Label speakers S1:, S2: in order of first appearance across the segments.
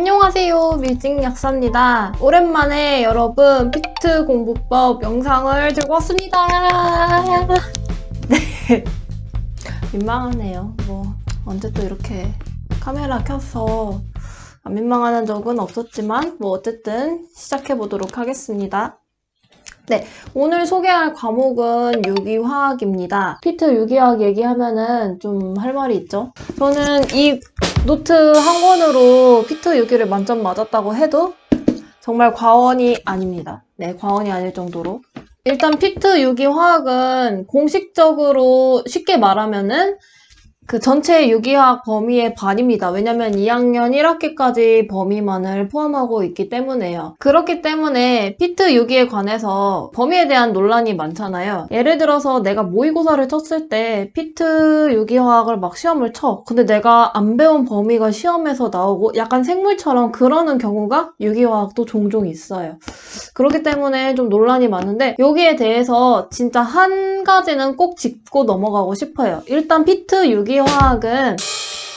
S1: 안녕하세요. 밀직 약사입니다. 오랜만에 여러분 피트 공부법 영상을 들고 왔습니다. 네. 민망하네요. 뭐 언제 또 이렇게 카메라 켜서 안 민망하는 적은 없었지만 뭐 어쨌든 시작해 보도록 하겠습니다. 네, 오늘 소개할 과목은 유기화학입니다. 피트 유기화학 얘기하면은 좀 할 말이 있죠. 저는 이 노트 한 권으로 피트 유기를 만점 맞았다고 해도 정말 과언이 아닙니다. 네, 과언이 아닐 정도로. 일단 피트 유기 화학은 공식적으로 쉽게 말하면은 그 전체 유기화학 범위의 반입니다. 왜냐면 2학년 1학기까지 범위만을 포함하고 있기 때문에요. 그렇기 때문에 피트 유기에 관해서 범위에 대한 논란이 많잖아요. 예를 들어서 내가 모의고사를 쳤을 때 피트 유기화학을 막 시험을 쳐. 근데 내가 안 배운 범위가 시험에서 나오고 약간 생물처럼 그러는 경우가 유기화학도 종종 있어요. 그렇기 때문에 좀 논란이 많은데 여기에 대해서 진짜 한 가지는 꼭 짚고 넘어가고 싶어요. 일단 피트 유기 화학은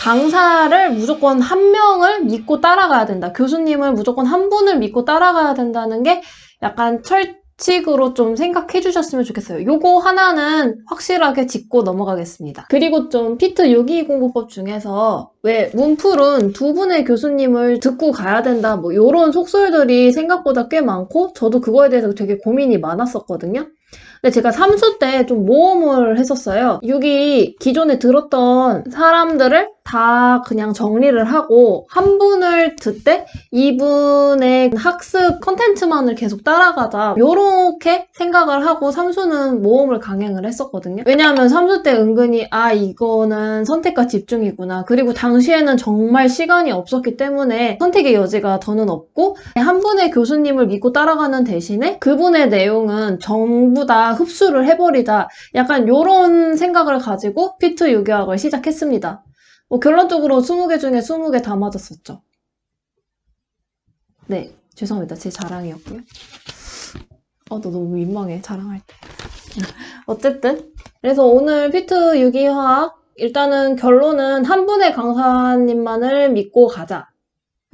S1: 강사를 무조건 한 명을 믿고 따라가야 된다. 교수님을 무조건 한 분을 믿고 따라가야 된다는 게 약간 철칙으로 좀 생각해 주셨으면 좋겠어요. 요거 하나는 확실하게 짚고 넘어가겠습니다. 그리고 좀 피트 유기 공부법 중에서 왜 문풀은 두 분의 교수님을 듣고 가야 된다 뭐 요런 속설들이 생각보다 꽤 많고 저도 그거에 대해서 되게 고민이 많았었거든요. 근데 제가 삼수 때 좀 모험을 했었어요. 여기 기존에 들었던 사람들을 다 그냥 정리를 하고 한 분을 듣되 이분의 학습 컨텐츠만을 계속 따라가자 요렇게 생각을 하고 삼수는 모험을 강행을 했었거든요. 왜냐하면 삼수 때 은근히 아 이거는 선택과 집중이구나. 그리고 당 시에는 정말 시간이 없었기 때문에 선택의 여지가 더는 없고 한 분의 교수님을 믿고 따라가는 대신에 그분의 내용은 전부 다 흡수를 해버리자. 약간 요런 생각을 가지고 피트 유교학을 시작했습니다. 뭐 결론적으로 20개 중에 20개 다 맞았었죠. 네, 죄송합니다. 제 자랑이었고요. 어, 너 너무 민망해, 자랑할 때. 어쨌든. 그래서 오늘 피트 유기화학, 일단은 결론은 한 분의 강사님만을 믿고 가자.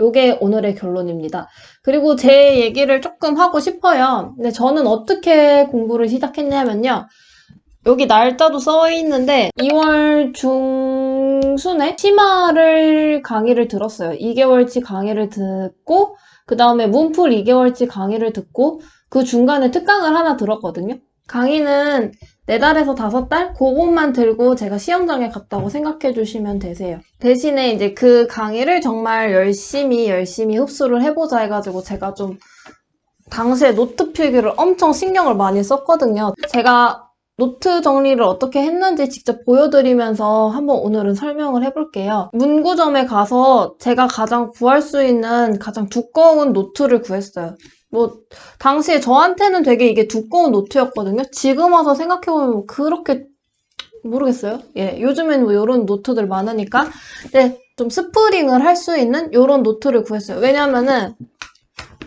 S1: 요게 오늘의 결론입니다. 그리고 제 얘기를 조금 하고 싶어요. 근데 저는 어떻게 공부를 시작했냐면요. 여기 날짜도 써 있는데 2월 중순에 심화를 강의를 들었어요. 2개월치 강의를 듣고 그 다음에 문풀 2개월치 강의를 듣고 그 중간에 특강을 하나 들었거든요. 강의는 4달에서 5달? 그것만 들고 제가 시험장에 갔다고 생각해 주시면 되세요. 대신에 이제 그 강의를 정말 열심히 열심히 흡수를 해보자 해가지고 제가 좀 당시에 노트 필기를 엄청 신경을 많이 썼거든요. 제가 노트 정리를 어떻게 했는지 직접 보여드리면서 한번 오늘은 설명을 해볼게요. 문구점에 가서 제가 가장 구할 수 있는 가장 두꺼운 노트를 구했어요. 뭐 당시에 저한테는 되게 이게 두꺼운 노트였거든요. 지금 와서 생각해보면 뭐 그렇게 모르겠어요. 예, 요즘엔 뭐 이런 노트들 많으니까. 근데 좀 스프링을 할 수 있는 이런 노트를 구했어요. 왜냐면은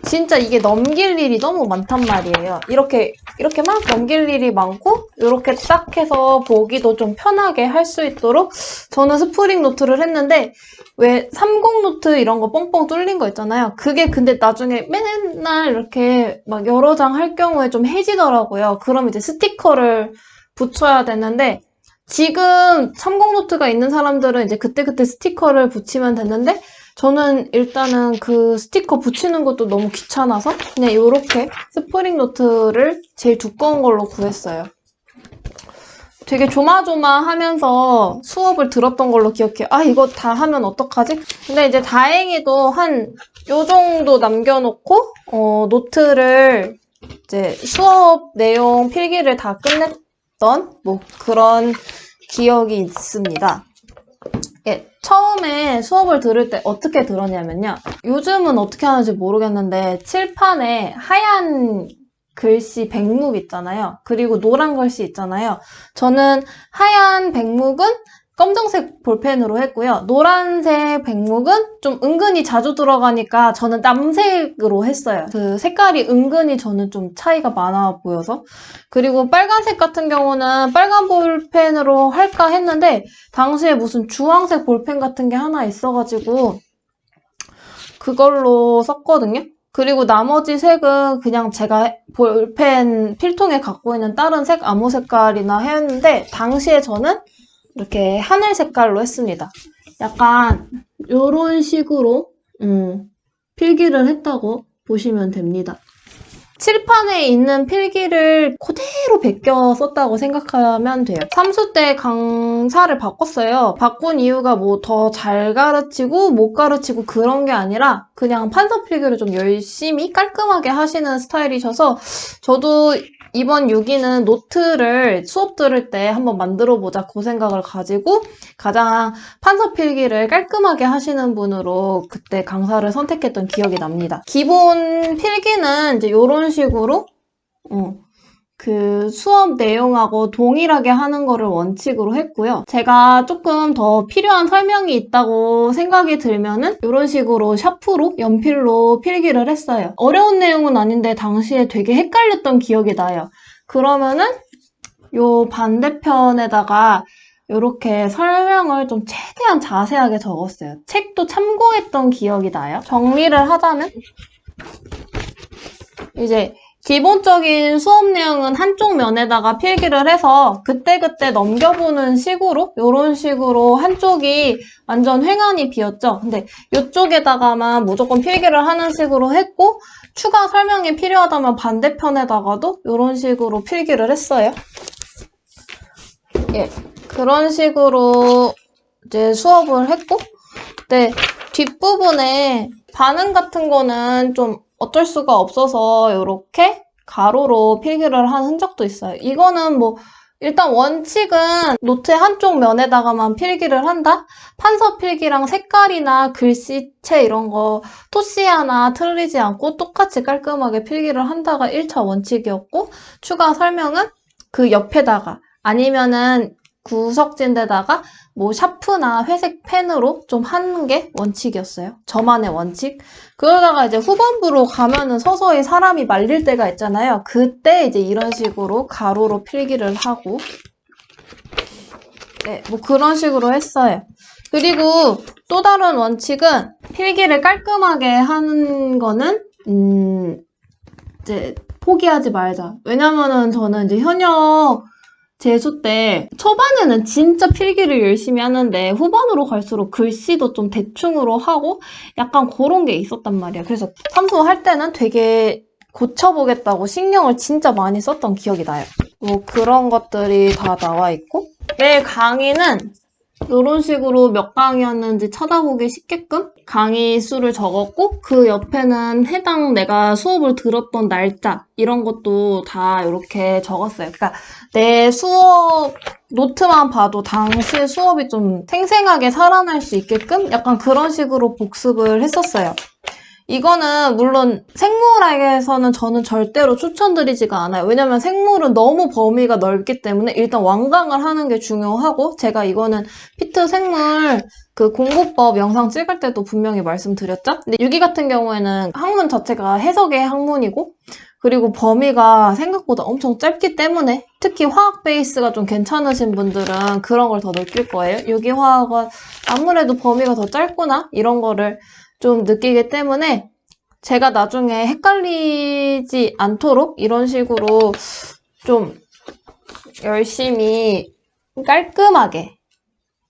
S1: 진짜 이게 넘길 일이 너무 많단 말이에요. 이렇게 이렇게 막 넘길 일이 많고 이렇게 딱 해서 보기도 좀 편하게 할 수 있도록 저는 스프링 노트를 했는데 왜 30 노트 이런 거 뻥뻥 뚫린 거 있잖아요. 그게 근데 나중에 맨날 이렇게 막 여러 장 할 경우에 좀 해지더라고요. 그럼 이제 스티커를 붙여야 되는데 지금 30 노트가 있는 사람들은 이제 그때그때 스티커를 붙이면 되는데 저는 일단은 그 스티커 붙이는 것도 너무 귀찮아서 그냥 이렇게 스프링 노트를 제일 두꺼운 걸로 구했어요. 되게 조마조마하면서 수업을 들었던 걸로 기억해요. 아 이거 다 하면 어떡하지? 근데 이제 다행히도 한 요 정도 남겨놓고 어, 노트를 이제 수업 내용 필기를 다 끝냈던 뭐 그런 기억이 있습니다. 예, 처음에 수업을 들을 때 어떻게 들었냐면요. 요즘은 어떻게 하는지 모르겠는데 칠판에 하얀 글씨 백묵 있잖아요. 그리고 노란 글씨 있잖아요. 저는 하얀 백묵은 검정색 볼펜으로 했고요. 노란색 백묵은 좀 은근히 자주 들어가니까 저는 남색으로 했어요. 그 색깔이 은근히 저는 좀 차이가 많아 보여서. 그리고 빨간색 같은 경우는 빨간 볼펜으로 할까 했는데 당시에 무슨 주황색 볼펜 같은 게 하나 있어가지고 그걸로 썼거든요. 그리고 나머지 색은 그냥 제가 볼펜 필통에 갖고 있는 다른 색 아무 색깔이나 했는데 당시에 저는 이렇게 하늘 색깔로 했습니다. 약간 이런 식으로 음, 필기를 했다고 보시면 됩니다. 칠판에 있는 필기를 그대로 베껴 썼다고 생각하면 돼요. 3수 때 강사를 바꿨어요. 바꾼 이유가 뭐 더 잘 가르치고 못 가르치고 그런 게 아니라 그냥 판서 필기를 좀 열심히 깔끔하게 하시는 스타일이셔서 저도 이번 6기는 노트를 수업 들을 때 한번 만들어 보자 그 생각을 가지고 가장 판서 필기를 깔끔하게 하시는 분으로 그때 강사를 선택했던 기억이 납니다. 기본 필기는 이제 이런 식으로 어, 그 수업 내용하고 동일하게 하는 거를 원칙으로 했고요. 제가 조금 더 필요한 설명이 있다고 생각이 들면은 이런 식으로 샤프로 연필로 필기를 했어요. 어려운 내용은 아닌데 당시에 되게 헷갈렸던 기억이 나요. 그러면은 요 반대편에다가 이렇게 설명을 좀 최대한 자세하게 적었어요. 책도 참고했던 기억이 나요. 정리를 하자면 이제 기본적인 수업 내용은 한쪽 면에다가 필기를 해서 그때그때 넘겨보는 식으로 이런 식으로 한쪽이 완전 횡안이 비었죠. 근데 이쪽에다가만 무조건 필기를 하는 식으로 했고 추가 설명이 필요하다면 반대편에다가도 이런 식으로 필기를 했어요. 예, 그런 식으로 이제 수업을 했고 그때 뒷부분에 반응 같은 거는 좀 어쩔 수가 없어서 이렇게 가로로 필기를 한 흔적도 있어요. 이거는 뭐 일단 원칙은 노트 한쪽 면에다가만 필기를 한다? 판서 필기랑 색깔이나 글씨체 이런 거 토시 하나 틀리지 않고 똑같이 깔끔하게 필기를 한다가 1차 원칙이었고 추가 설명은 그 옆에다가 아니면은 구석진 데다가 뭐 샤프나 회색 펜으로 좀 하는 게 원칙이었어요. 저만의 원칙. 그러다가 이제 후반부로 가면은 서서히 사람이 말릴 때가 있잖아요. 그때 이제 이런 식으로 가로로 필기를 하고 네, 뭐 그런 식으로 했어요. 그리고 또 다른 원칙은 필기를 깔끔하게 하는 거는 음 이제 포기하지 말자. 왜냐면은 저는 이제 현역 재수 때 초반에는 진짜 필기를 열심히 하는데 후반으로 갈수록 글씨도 좀 대충으로 하고 약간 그런 게 있었단 말이야. 그래서 삼수할 때는 되게 고쳐보겠다고 신경을 진짜 많이 썼던 기억이 나요. 뭐 그런 것들이 다 나와 있고 내 강의는 이런 식으로 몇 강이었는지 찾아보기 쉽게끔 강의 수를 적었고 그 옆에는 해당 내가 수업을 들었던 날짜 이런 것도 다 이렇게 적었어요. 그러니까 내 수업 노트만 봐도 당시의 수업이 좀 생생하게 살아날 수 있게끔 약간 그런 식으로 복습을 했었어요. 이거는 물론 생물학에서는 저는 절대로 추천드리지가 않아요. 왜냐면 생물은 너무 범위가 넓기 때문에 일단 완강을 하는 게 중요하고 제가 이거는 피트 생물 그 공부법 영상 찍을 때도 분명히 말씀드렸죠? 근데 유기 같은 경우에는 학문 자체가 해석의 학문이고 그리고 범위가 생각보다 엄청 짧기 때문에 특히 화학 베이스가 좀 괜찮으신 분들은 그런 걸 더 느낄 거예요. 유기화학은 아무래도 범위가 더 짧구나 이런 거를 좀 느끼기 때문에 제가 나중에 헷갈리지 않도록 이런 식으로 좀 열심히 깔끔하게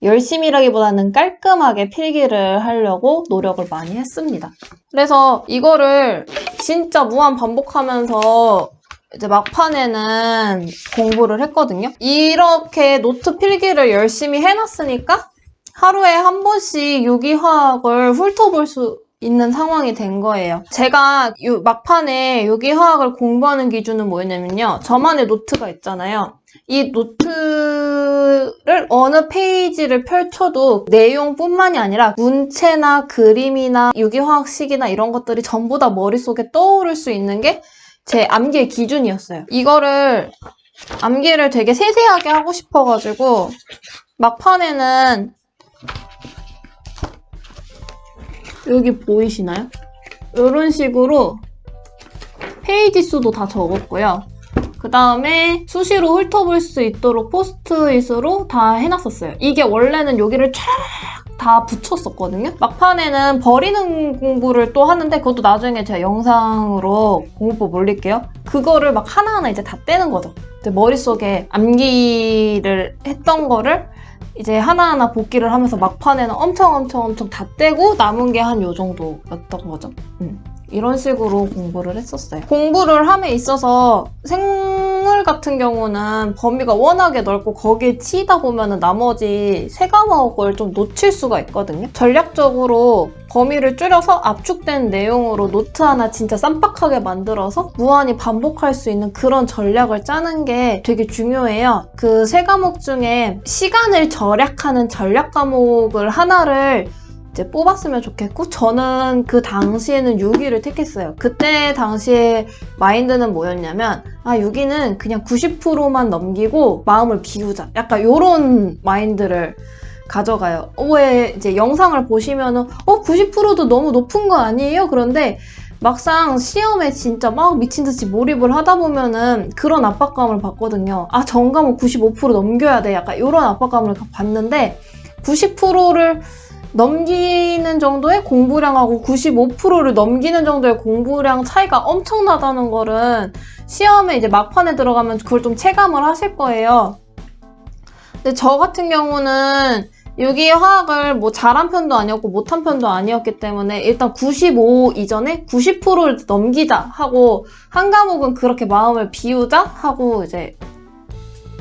S1: 열심히라기보다는 깔끔하게 필기를 하려고 노력을 많이 했습니다. 그래서 이거를 진짜 무한 반복하면서 이제 막판에는 공부를 했거든요. 이렇게 노트 필기를 열심히 해놨으니까 하루에 한 번씩 유기화학을 훑어볼 수 있는 상황이 된 거예요. 제가 요- 막판에 유기화학을 공부하는 기준은 뭐였냐면요. 저만의 노트가 있잖아요. 이 노트를 어느 페이지를 펼쳐도 내용뿐만이 아니라 문체나 그림이나 유기화학식이나 이런 것들이 전부 다 머릿속에 떠오를 수 있는 게 제 암기의 기준이었어요. 이거를 암기를 되게 세세하게 하고 싶어가지고 막판에는 여기 보이시나요? 이런 식으로 페이지 수도 다 적었고요. 그 다음에 수시로 훑어볼 수 있도록 포스트잇으로 다 해놨었어요. 이게 원래는 여기를 쫙다 붙였었거든요. 막판에는 버리는 공부를 또 하는데 그것도 나중에 제가 영상으로 공부법 올릴게요. 그거를 막 하나하나 이제 다 떼는 거죠. 머릿속에 암기를 했던 거를 이제 하나하나 복기를 하면서 막판에는 엄청 엄청 엄청 다 떼고 남은 게 한 요 정도였던 거죠. 음. 이런 식으로 공부를 했었어요. 공부를 함에 있어서 생물 같은 경우는 범위가 워낙에 넓고 거기에 치이다 보면은 나머지 세 과목을 좀 놓칠 수가 있거든요. 전략적으로 범위를 줄여서 압축된 내용으로 노트 하나 진짜 쌈박하게 만들어서 무한히 반복할 수 있는 그런 전략을 짜는 게 되게 중요해요. 그 세 과목 중에 시간을 절약하는 전략 과목을 하나를 이제 뽑았으면 좋겠고 저는 그 당시에는 6위를 택했어요. 그때 당시에 마인드는 뭐였냐면 아 6위는 그냥 90%만 넘기고 마음을 비우자. 약간 요런 마인드를 가져가요. 어, 왜 이제 영상을 보시면은 어 90%도 너무 높은 거 아니에요? 그런데 막상 시험에 진짜 막 미친 듯이 몰입을 하다 보면은 그런 압박감을 받거든요. 아, 전과목 95% 넘겨야 돼. 약간 이런 압박감을 받는데 90%를 넘기는 정도의 공부량하고 95%를 넘기는 정도의 공부량 차이가 엄청나다는 거는 시험에 이제 막판에 들어가면 그걸 좀 체감을 하실 거예요. 근데 저 같은 경우는 여기 화학을 뭐 잘한 편도 아니었고 못한 편도 아니었기 때문에 일단 95 이전에 90%를 넘기자 하고 한 과목은 그렇게 마음을 비우자 하고 이제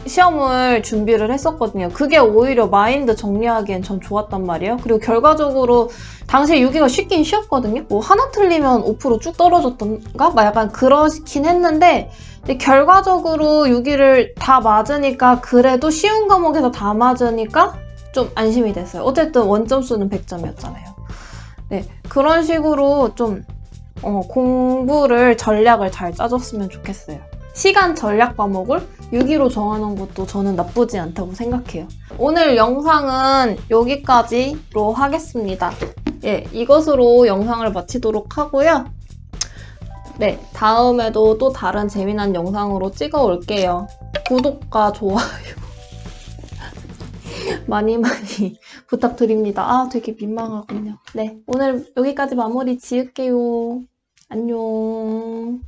S1: 시험을 준비를 했었거든요. 그게 오히려 마인드 정리하기엔 전 좋았단 말이에요. 그리고 결과적으로 당시에 6위가 쉽긴 쉬웠거든요. 뭐 하나 틀리면 5%쭉 떨어졌던가? 막 약간 그렇긴 했는데 결과적으로 6위를 다 맞으니까 그래도 쉬운 과목에서 다 맞으니까 좀 안심이 됐어요. 어쨌든 원점 수는 100점이었잖아요. 네, 그런 식으로 좀 어, 공부를 전략을 잘 짜줬으면 좋겠어요. 시간 전략 과목을 6위로 정하는 것도 저는 나쁘지 않다고 생각해요. 오늘 영상은 여기까지로 하겠습니다. 예, 이것으로 영상을 마치도록 하고요. 네, 다음에도 또 다른 재미난 영상으로 찍어 올게요. 구독과 좋아요 많이 많이 부탁드립니다. 아, 되게 민망하군요. 네, 오늘 여기까지 마무리 지을게요. 안녕.